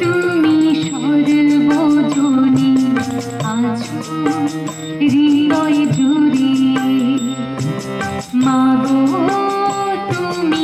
তুমি সর্বজনী আছো হৃদয় জুড়ে। মাগো তুমি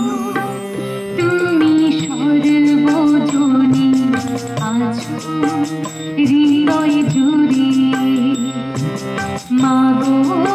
হৃদয় জুড়ে। মাগো